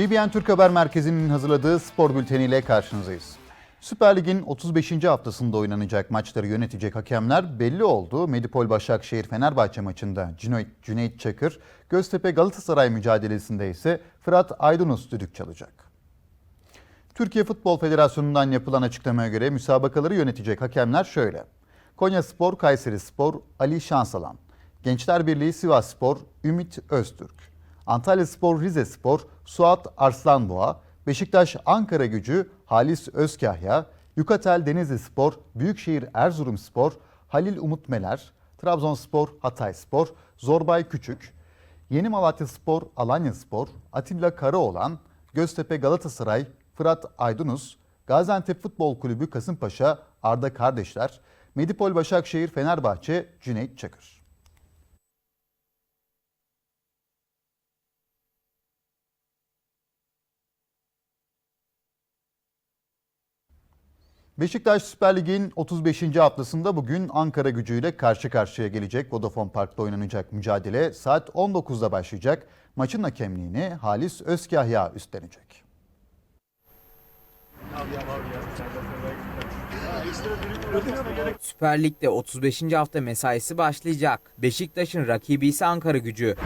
BBN Türk Haber Merkezi'nin hazırladığı spor bülteniyle karşınızdayız. Süper Lig'in 35. haftasında oynanacak maçları yönetecek hakemler belli oldu. Medipol Başakşehir Fenerbahçe maçında Cüneyt, Çakır, Göztepe Galatasaray mücadelesinde ise Fırat Aydınus düdük çalacak. Türkiye Futbol Federasyonu'ndan yapılan açıklamaya göre müsabakaları yönetecek hakemler şöyle. Konya Spor, Kayseri Spor, Ali Şansalan. Gençler Birliği Sivas Spor, Ümit Öztürk. Antalya Spor, Rize Spor, Suat Arslanboğa. Beşiktaş Ankara Gücü, Halis Özkahya. Yukatel Denizli Spor, Büyükşehir Erzurum Spor, Halil Umut Meler. Trabzonspor, Hatay Spor, Zorbay Küçük. Yeni Malatya Spor, Alanya Spor, Atilla Karaoğlan, Göztepe Galatasaray, Fırat Aydınus, Gaziantep Futbol Kulübü Kasımpaşa, Arda Kardeşler, Medipol Başakşehir Fenerbahçe, Cüneyt Çakır. Beşiktaş Süper Lig'in 35. haftasında bugün Ankara gücüyle karşı karşıya gelecek. Vodafone Park'ta oynanacak mücadele saat 19'da başlayacak. Maçın hakemliğini Halis Özkahya üstlenecek. Süper Lig'de 35. hafta mesaisi başlayacak. Beşiktaş'ın rakibi ise Ankara gücü.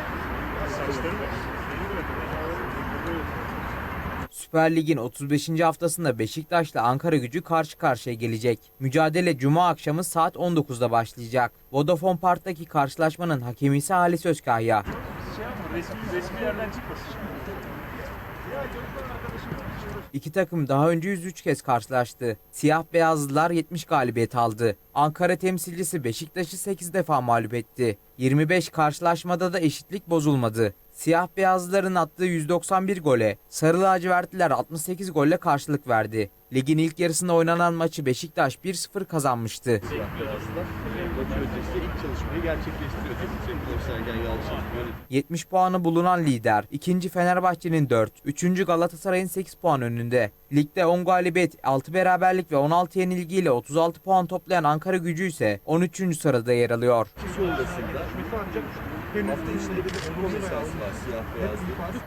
Süper Lig'in 35. haftasında Beşiktaş'la Ankara gücü karşı karşıya gelecek. Mücadele Cuma akşamı saat 19'da başlayacak. Vodafone Park'taki karşılaşmanın hakemi ise Halis Özkahya. İki takım daha önce 103 kez karşılaştı. Siyah beyazlılar 70 galibiyet aldı. Ankara temsilcisi Beşiktaş'ı 8 defa mağlup etti. 25 karşılaşmada da eşitlik bozulmadı. Siyah beyazlıların attığı 191 gole, sarı lacivertliler 68 golle karşılık verdi. Ligin ilk yarısında oynanan maçı Beşiktaş 1-0 kazanmıştı. Yönetim. 70 puanı bulunan lider. ikinci Fenerbahçe'nin 4, 3. Galatasaray'ın 8 puan önünde. Ligde 10 galibiyet, 6 beraberlik ve 16 yenilgiyle 36 puan toplayan Ankara gücü ise 13. sırada yer alıyor.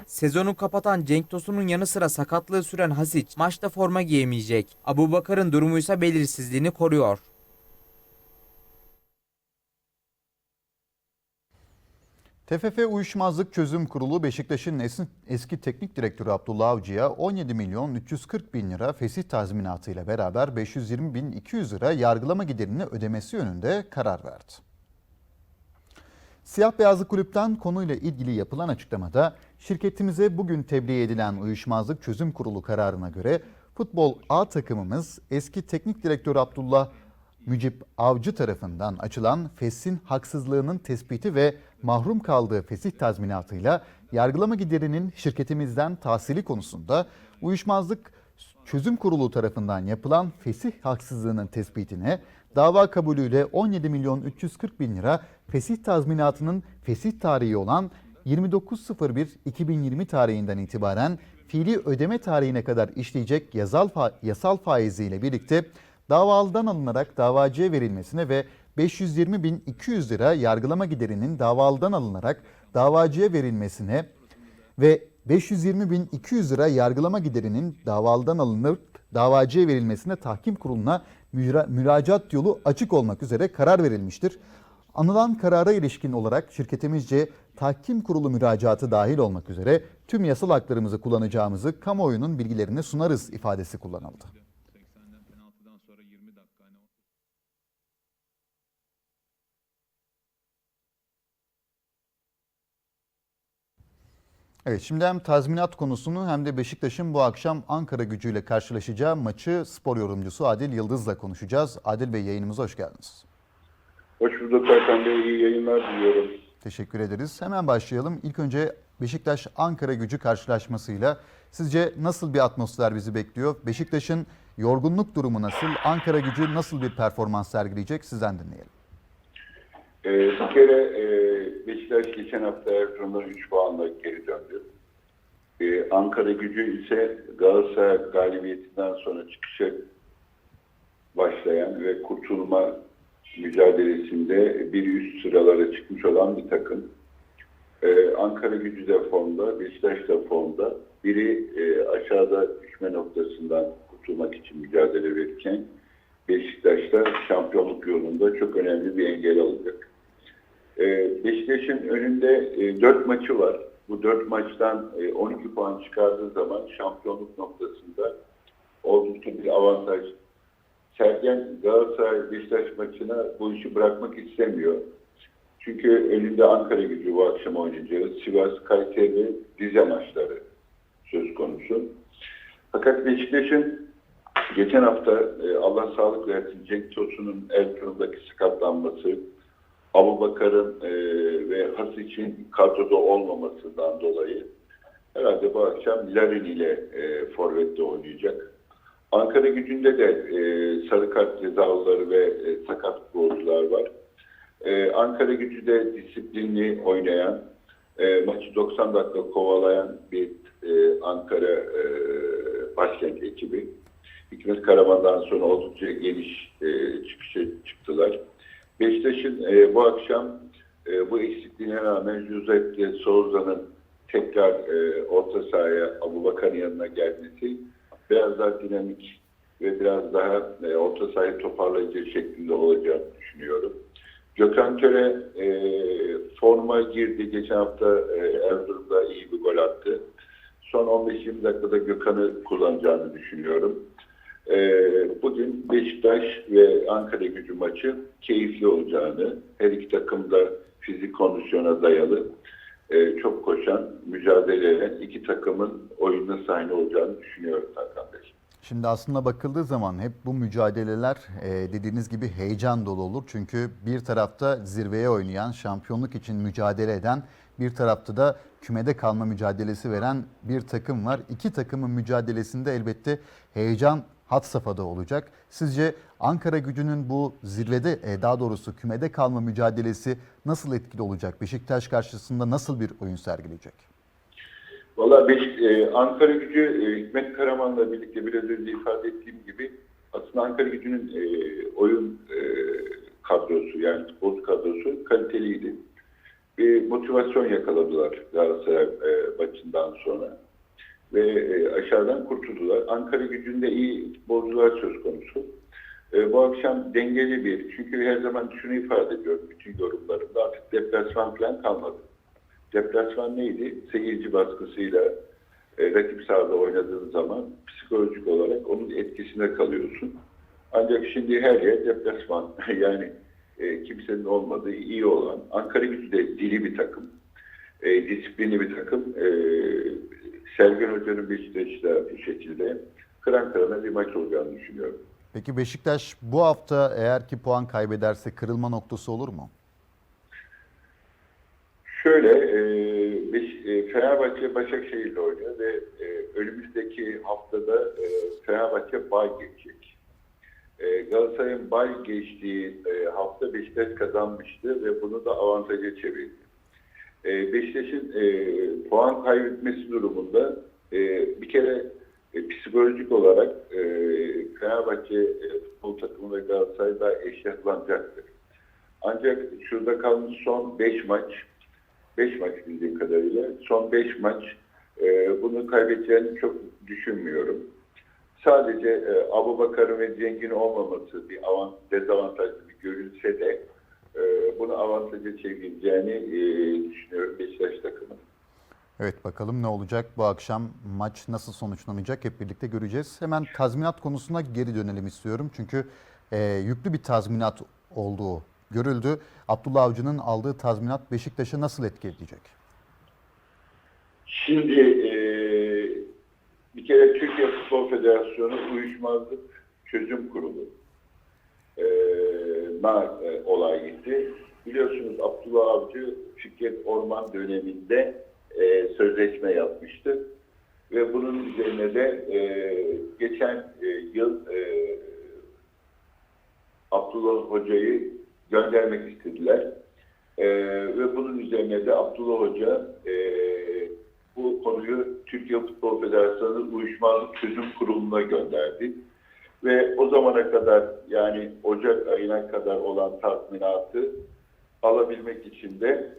Sezonu kapatan Cenk Tosun'un yanı sıra sakatlığı süren Hasic maçta forma giyemeyecek. Abu Bakar'ın durumu ise belirsizliğini koruyor. TFF Uyuşmazlık Çözüm Kurulu Beşiktaş'ın es- eski teknik direktörü Abdullah Avcı'ya 17 milyon 340 bin lira fesih tazminatı ile beraber 520 bin 200 lira yargılama giderini ödemesi yönünde karar verdi. Siyah Beyazlı Kulüpten konuyla ilgili yapılan açıklamada şirketimize bugün tebliğ edilen Uyuşmazlık Çözüm Kurulu kararına göre futbol A takımımız eski teknik direktör Abdullah Mücip Avcı tarafından açılan feshin haksızlığının tespiti ve mahrum kaldığı fesih tazminatıyla yargılama giderinin şirketimizden tahsili konusunda uyuşmazlık çözüm kurulu tarafından yapılan fesih haksızlığının tespitine dava kabulüyle 17 milyon 340 bin lira fesih tazminatının fesih tarihi olan 29.01.2020 tarihinden itibaren fiili ödeme tarihine kadar işleyecek yasal, fa- yasal faiziyle birlikte davalıdan alınarak davacıya verilmesine ve 520.200 lira yargılama giderinin davalıdan alınarak davacıya verilmesine ve 520.200 lira yargılama giderinin davalıdan alınıp davacıya verilmesine tahkim kuruluna müra- müracaat yolu açık olmak üzere karar verilmiştir. Anılan karara ilişkin olarak şirketimizce tahkim kurulu müracaatı dahil olmak üzere tüm yasal haklarımızı kullanacağımızı kamuoyunun bilgilerine sunarız ifadesi kullanıldı. 80'den penaltıdan sonra 20 dakika hani Evet şimdi hem tazminat konusunu hem de Beşiktaş'ın bu akşam Ankara gücüyle karşılaşacağı maçı spor yorumcusu Adil Yıldız'la konuşacağız. Adil Bey yayınımıza hoş geldiniz. Hoş bulduk Hakan Bey. İyi yayınlar diliyorum. Teşekkür ederiz. Hemen başlayalım. İlk önce Beşiktaş Ankara gücü karşılaşmasıyla sizce nasıl bir atmosfer bizi bekliyor? Beşiktaş'ın yorgunluk durumu nasıl? Ankara gücü nasıl bir performans sergileyecek? Sizden dinleyelim. Ee, bir kere e, Beşiktaş geçen hafta Erzurum'dan 3 puanla geri döndü. Ee, Ankara gücü ise Galatasaray galibiyetinden sonra çıkışa başlayan ve kurtulma mücadelesinde bir üst sıralara çıkmış olan bir takım. Ee, Ankara gücü de formda, Beşiktaş da formda. Bir biri e, aşağıda düşme noktasından kurtulmak için mücadele verirken Beşiktaş'ta şampiyonluk yolunda çok önemli bir engel olacak. E, Beşiktaş'ın önünde e, 4 maçı var. Bu 4 maçtan e, 12 puan çıkardığı zaman şampiyonluk noktasında oldukça bir avantaj. Sergen Galatasaray Beşiktaş maçına bu işi bırakmak istemiyor. Çünkü önünde Ankara gücü bu akşam oynayacağı Sivas, Kayseri, Rize maçları söz konusu. Fakat Beşiktaş'ın geçen hafta e, Allah sağlık versin Cenk Tosun'un Erzurum'daki sakatlanması, Abu Bakar'ın e, ve Has için kadroda olmamasından dolayı herhalde bu akşam Larin ile e, Forvet'te oynayacak. Ankara gücünde de e, sarı kart cezalıları ve e, sakat futbolcular var. Ee, Ankara gücü de disiplinli oynayan, e, maçı 90 dakika kovalayan bir e, Ankara e, başkent ekibi. Hikmet Karaman'dan sonra oldukça geniş e, çıkışa çıktılar. Beşiktaş'ın e, bu akşam e, bu eksikliğine rağmen Giuseppe Souza'nın tekrar e, orta sahaya Abubakar'ın yanına gelmesi biraz daha dinamik ve biraz daha e, orta sahayı toparlayıcı şeklinde olacağını düşünüyorum. Gökhan Töre e, forma girdi. Geçen hafta e, Erzurum'da iyi bir gol attı. Son 15-20 dakikada Gökhan'ı kullanacağını düşünüyorum. E, bugün Beşiktaş ve Ankara gücü maçı keyifli olacağını, her iki takım da fizik kondisyona dayalı, e, çok koşan, mücadele eden iki takımın oyununa sahne olacağını düşünüyorum Hakan Bey. Şimdi aslında bakıldığı zaman hep bu mücadeleler e, dediğiniz gibi heyecan dolu olur. Çünkü bir tarafta zirveye oynayan, şampiyonluk için mücadele eden, bir tarafta da kümede kalma mücadelesi veren bir takım var. İki takımın mücadelesinde elbette heyecan had safhada olacak. Sizce Ankara gücünün bu zirvede e, daha doğrusu kümede kalma mücadelesi nasıl etkili olacak? Beşiktaş karşısında nasıl bir oyun sergileyecek? Valla e, Ankara gücü e, Hikmet Karaman'la birlikte biraz önce ifade ettiğim gibi aslında Ankara gücünün e, oyun kadrosu yani futbol kadrosu kaliteliydi. Bir motivasyon yakaladılar Galatasaray e, maçından sonra ve e, aşağıdan kurtuldular. Ankara gücünde iyi futbolcular söz konusu. E, bu akşam dengeli bir, çünkü her zaman şunu ifade ediyorum bütün yorumlarımda artık deplasman falan kalmadı. Deplasman neydi? Seyirci baskısıyla e, rakip sahada oynadığın zaman psikolojik olarak onun etkisine kalıyorsun. Ancak şimdi her yer deplasman. yani kimsenin olmadığı iyi olan. Ankara gücü de dili bir takım. E, disiplinli bir takım. E, Sergen Hoca'nın Beşiktaş'ta bu şekilde kıran kırana bir maç olacağını düşünüyorum. Peki Beşiktaş bu hafta eğer ki puan kaybederse kırılma noktası olur mu? Şöyle, e, Beş- e, Fenerbahçe Başakşehir'le oynuyor ve e, önümüzdeki haftada e, Fenerbahçe bay geçecek. E, Galatasaray'ın bay geçtiği e, hafta Beşiktaş kazanmıştı ve bunu da avantaja çevirdi. E, Beşiktaş'ın e, puan kaybetmesi durumunda e, bir kere e, psikolojik olarak e, Fenerbahçe e, futbol takımı ve Galatasaray daha eşyatlanacaktır. Ancak şurada kalmış son 5 maç 5 maç bildiğim kadarıyla. Son 5 maç e, bunu kaybedeceğini çok düşünmüyorum. Sadece e, Abu Bakar'ın ve Cengin olmaması bir avant, dezavantajlı bir görünse de bunu avantaja çevireceğini e, düşünüyorum Beşiktaş takımının. Evet bakalım ne olacak bu akşam maç nasıl sonuçlanacak hep birlikte göreceğiz. Hemen tazminat konusuna geri dönelim istiyorum. Çünkü e, yüklü bir tazminat olduğu görüldü. Abdullah Avcı'nın aldığı tazminat Beşiktaş'ı nasıl etki edecek? Şimdi e, bir kere Türkiye Futbol Federasyonu Uyuşmazlık Çözüm Kurulu e, na e, olay gitti. Biliyorsunuz Abdullah Avcı Fikret Orman döneminde e, sözleşme yapmıştı. Ve bunun üzerine de e, geçen e, yıl e, Abdullah Hoca'yı göndermek istediler. Ee, ve bunun üzerine de Abdullah Hoca e, bu konuyu Türkiye Futbol Federasyonu Uyuşmazlık Çözüm Kurulu'na gönderdi. Ve o zamana kadar yani Ocak ayına kadar olan tazminatı alabilmek için de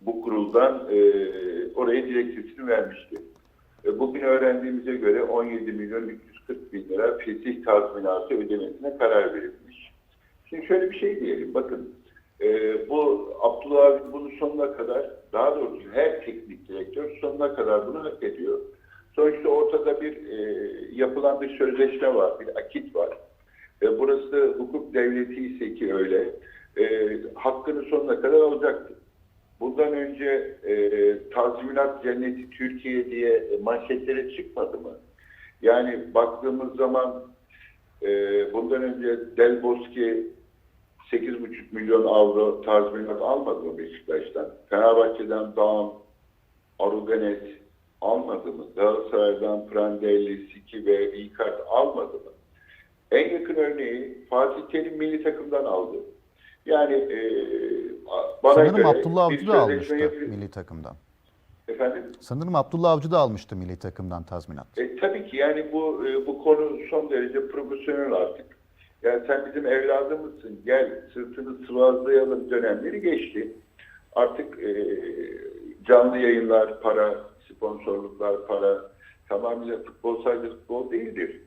bu kuruldan e, oraya dilekçesini vermişti. E, bugün öğrendiğimize göre 17 milyon 340 bin lira fesih tazminatı ödemesine karar verilmiş. Şimdi şöyle bir şey diyelim. Bakın e, bu Abdullah Avcı bunu sonuna kadar daha doğrusu her teknik direktör sonuna kadar bunu hak ediyor. Sonuçta ortada bir e, yapılan bir sözleşme var, bir akit var. E, burası hukuk devleti ise ki öyle. E, hakkını sonuna kadar alacaktır. Bundan önce e, tazminat cenneti Türkiye diye manşetlere çıkmadı mı? Yani baktığımız zaman e, bundan önce Del Bosque 8,5 milyon avro tazminat almadı mı Beşiktaş'tan? Fenerbahçe'den Dağım, Aruganet almadı mı? Galatasaray'dan Prandelli, Siki ve Icardi almadı mı? En yakın örneği Fatih Terim milli takımdan aldı. Yani e, bana Sanırım göre Abdullah bir Avcı da almıştı yapıyor- milli takımdan. Efendim? Sanırım Abdullah Avcı da almıştı milli takımdan tazminat. E, tabii ki yani bu e, bu konu son derece profesyonel artık. Yani sen bizim evladımızsın, gel sırtını sıvazlayalım dönemleri geçti. Artık e, canlı yayınlar para, sponsorluklar para, tamamıyla futbol sadece futbol değildir.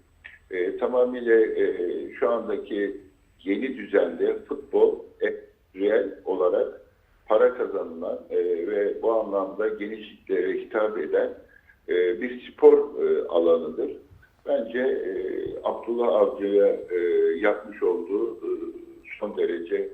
E, tamamıyla e, şu andaki yeni düzende futbol e, reel olarak para kazanılan e, ve bu anlamda geniş kitlere hitap eden e, bir spor e, alanıdır. Bence e, Abdullah Avcı'ya e, yapmış olduğu e, son derece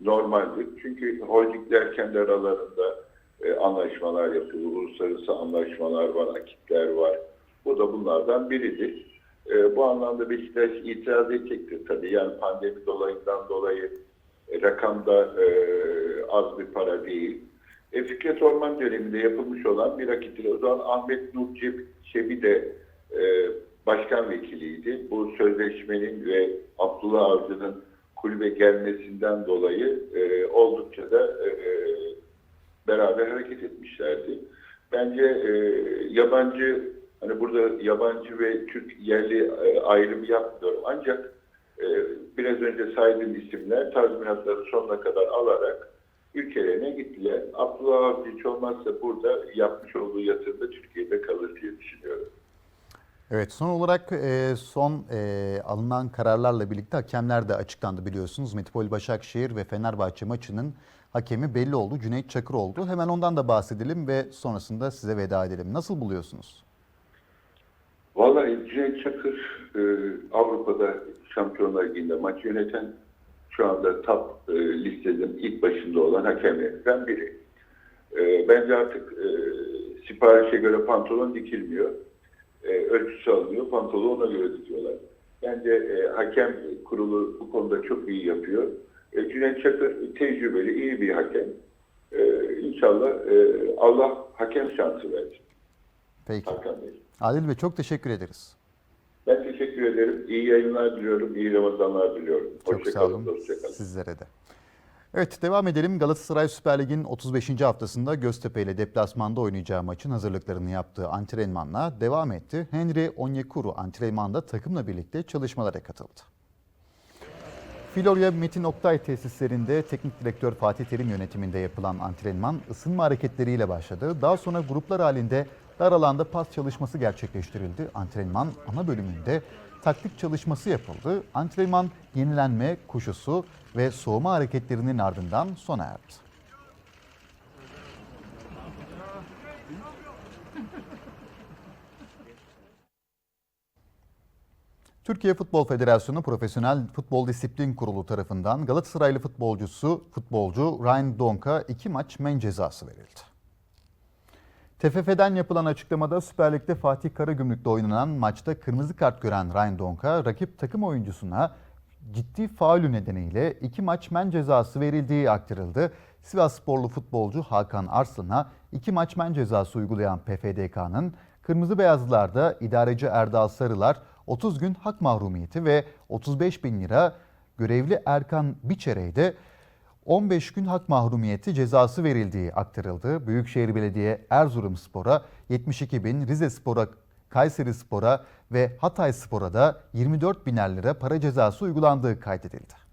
normaldir. Çünkü holdingler kendi aralarında e, anlaşmalar yapıyor. Uluslararası anlaşmalar var, akitler var. Bu da bunlardan biridir. E, bu anlamda Beşiktaş itiraz edecektir tabii. Yani pandemi dolayından dolayı e, rakam da e, az bir para değil. E, Fikret Orman döneminde yapılmış olan bir akittir. O zaman Ahmet Nur Çebi de e, başkan vekiliydi. Bu sözleşmenin ve Abdullah Avcı'nın kulübe gelmesinden dolayı e, oldukça da e, beraber hareket etmişlerdi. Bence e, yabancı hani burada yabancı ve Türk yerli e, ayrımı yapmıyorum. Ancak e, biraz önce saydığım isimler tazminatları sonuna kadar alarak ülkelerine gittiler. Abdullah Avcı hiç olmazsa burada yapmış olduğu yatırımda Türkiye'de kalır diye düşünüyorum. Evet son olarak e, son e, alınan kararlarla birlikte hakemler de açıklandı biliyorsunuz. Metropol Başakşehir ve Fenerbahçe maçının hakemi belli oldu. Cüneyt Çakır oldu. Hemen ondan da bahsedelim ve sonrasında size veda edelim. Nasıl buluyorsunuz? Vallahi Cüneyt Çakır e, Avrupa'da Şampiyonlar Ligi'nde maç yöneten şu anda top e, listenin ilk başında olan hakemlerden biri. E, bence artık e, siparişe göre pantolon dikilmiyor. E, ölçüsü alınıyor, pantolonu ona göre dikiyorlar. Bence e, hakem kurulu bu konuda çok iyi yapıyor. E, Cüneyt Çakır tecrübeli, iyi bir hakem. E, inşallah e, Allah hakem şansı versin Peki. Hakan Bey. Adil Bey çok teşekkür ederiz. Ben teşekkür ederim. İyi yayınlar diliyorum. iyi Ramazanlar diliyorum. Çok Hoşça sağ kalın, olun. hoşça kalın. Sizlere de. Evet devam edelim. Galatasaray Süper Lig'in 35. haftasında Göztepe ile deplasmanda oynayacağı maçın hazırlıklarını yaptığı antrenmanla devam etti. Henry Onyekuru antrenmanda takımla birlikte çalışmalara katıldı. Florya Metin Oktay tesislerinde teknik direktör Fatih Terim yönetiminde yapılan antrenman ısınma hareketleriyle başladı. Daha sonra gruplar halinde dar alanda pas çalışması gerçekleştirildi. Antrenman ana bölümünde taktik çalışması yapıldı. Antrenman yenilenme, koşusu ve soğuma hareketlerinin ardından sona erdi. Türkiye Futbol Federasyonu Profesyonel Futbol Disiplin Kurulu tarafından Galatasaraylı futbolcusu futbolcu Ryan Donk'a iki maç men cezası verildi. TFF'den yapılan açıklamada Süper Lig'de Fatih Karagümrük'te oynanan maçta kırmızı kart gören Ryan Donk'a rakip takım oyuncusuna ciddi faulü nedeniyle iki maç men cezası verildiği aktarıldı. Sivas sporlu futbolcu Hakan Arslan'a iki maç men cezası uygulayan PFDK'nın Kırmızı Beyazlılar'da idareci Erdal Sarılar 30 gün hak mahrumiyeti ve 35 bin lira görevli Erkan Biçere'ye de 15 gün hak mahrumiyeti cezası verildiği aktarıldı. Büyükşehir Belediye Erzurum Spor'a 72 bin, Rize Spor'a, Kayseri Spor'a ve Hatay Spor'a da 24 biner lira para cezası uygulandığı kaydedildi.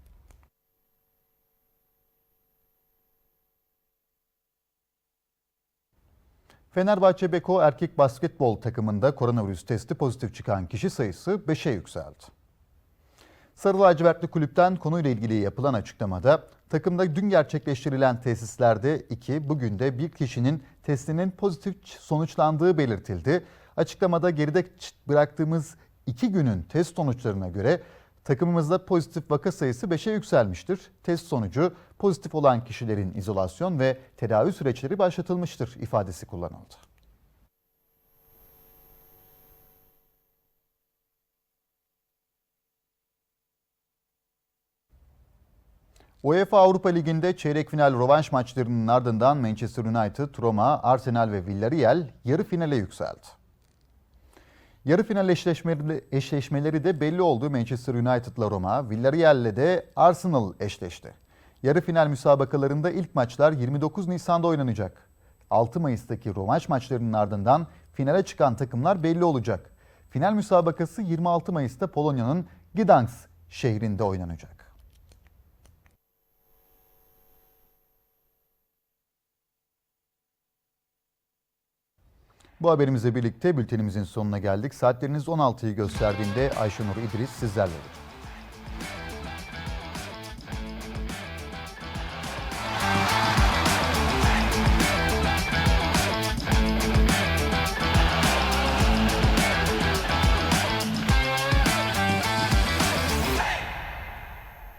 Fenerbahçe Beko erkek basketbol takımında koronavirüs testi pozitif çıkan kişi sayısı 5'e yükseldi. Sarı lacivertli kulüpten konuyla ilgili yapılan açıklamada takımda dün gerçekleştirilen tesislerde 2, bugün de bir kişinin testinin pozitif sonuçlandığı belirtildi. Açıklamada geride bıraktığımız 2 günün test sonuçlarına göre takımımızda pozitif vaka sayısı 5'e yükselmiştir. Test sonucu pozitif olan kişilerin izolasyon ve tedavi süreçleri başlatılmıştır ifadesi kullanıldı. UEFA Avrupa Ligi'nde çeyrek final rövanş maçlarının ardından Manchester United, Roma, Arsenal ve Villarreal yarı finale yükseldi. Yarı final eşleşmeleri, de belli oldu. Manchester United'la Roma, Villarreal'le de Arsenal eşleşti. Yarı final müsabakalarında ilk maçlar 29 Nisan'da oynanacak. 6 Mayıs'taki rövanş maçlarının ardından finale çıkan takımlar belli olacak. Final müsabakası 26 Mayıs'ta Polonya'nın Gdansk şehrinde oynanacak. Bu haberimizle birlikte bültenimizin sonuna geldik. Saatleriniz 16'yı gösterdiğinde Ayşenur İdris sizlerle olacak.